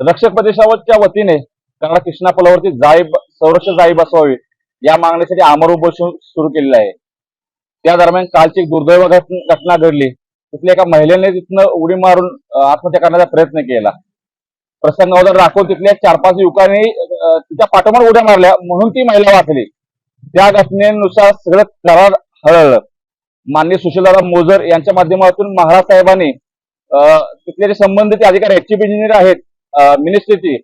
रक्षक प्रदेशावरच्या वतीने कराड कृष्णा पुलावरती जाळी संरक्षण जाळी बसवावी या मागणीसाठी आमर उपोषण सुरू केलेलं आहे. त्या दरम्यान कालची एक दुर्दैव घटना घडली. तिथल्या एका महिलेने तिथनं उडी मारून आत्महत्या करण्याचा प्रयत्न केला. प्रसंगावर राखून तिथल्या चार पाच युवकांनी तिच्या पाठोपाठ उड्या मारल्या म्हणून ती महिला वाचली. त्या घटनेनुसार सगळं करार हळहळ माननीय सुशीलदादा मोजर यांच्या माध्यमातून महाराज साहेबांनी अं, तिथले जे संबंधित अधिकारी आहेत चीफ इंजिनियर आहेत मिनिस्ट्रीची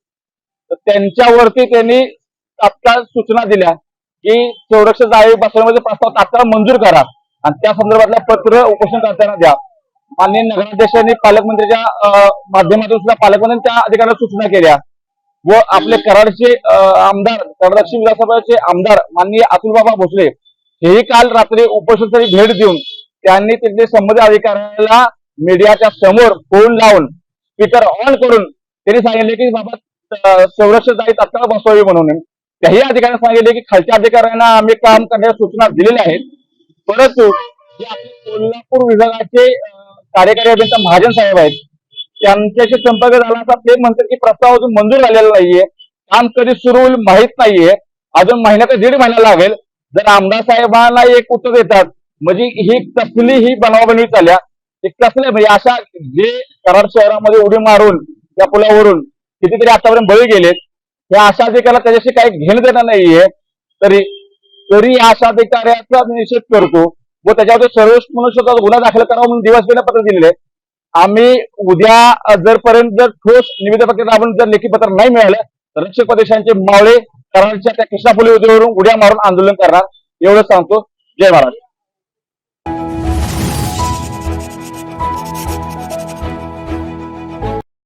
तर त्यांच्यावरती त्यांनी तात्काळ सूचना दिल्या की संरक्षण जाळी बसवण्यामध्ये प्रस्ताव तात्काळ मंजूर करा. आणि त्या संदर्भातलं पत्र उपोषणकर्त्यांना द्या. माननीय नगराध्यक्षांनी पालकमंत्र्यांच्या माध्यमातून सुद्धा पालकमंत्र्यांनी त्या अधिकाऱ्यांना सूचना केल्या. व आपले कराडचे आमदार कराड दक्षिण विधानसभेचे आमदार माननीय अतुलबाबा भोसले हेही काल रात्री उपोषणासाठी भेट देऊन त्यांनी तिथले संबंधित अधिकाऱ्याला मीडियाच्या समोर फोन लावून स्पीकर ऑन करून त्यांनी सांगितले की बाबा संरक्षण जाईल तात्काळ बसवावी म्हणून. त्याही अधिकाऱ्यांनी सांगितले की खालच्या अधिकाऱ्यांना आम्ही काम करण्याच्या सूचना दिलेल्या आहेत. परंतु जे आपले कोल्हापूर विभागाचे कार्यकारी अभियंता महाजन साहेब आहेत त्यांच्याशी संपर्क झाला असता ते म्हणतात की प्रस्ताव अजून मंजूर झालेला नाहीये. काम कधी सुरू होईल माहीत नाहीये. अजून महिना ते दीड महिना लागेल. जर आमदार साहेबांना एक उत्तर देतात म्हणजे ही कसली ही बनवाबनवी चालल्या. ते कसले म्हणजे अशा जे कराड शहरामध्ये उडी मारून त्या पुलावरून कितीतरी आतापर्यंत बळी गेलेत. या आशा अधिकाऱ्याला त्याच्याशी काही घेणं देणं नाहीये. तरी तरी या अधिकाऱ्याचा निषेध करतो व त्याच्यावर सर्वोच्च मनुष्यत्वाचा गुन्हा दाखल करावा म्हणून दिवस पत्र दिलेले आम्ही उद्या जरपर्यंत जर ठोस निवेदन आपण जर लेखी पत्र नाही मिळालं तर रक्षक प्रदेशांचे मावळे कराडच्या त्या कृष्णापुली उद्यावरून उड्या मारून आंदोलन करणार. एवढं सांगतो. जय महाराज.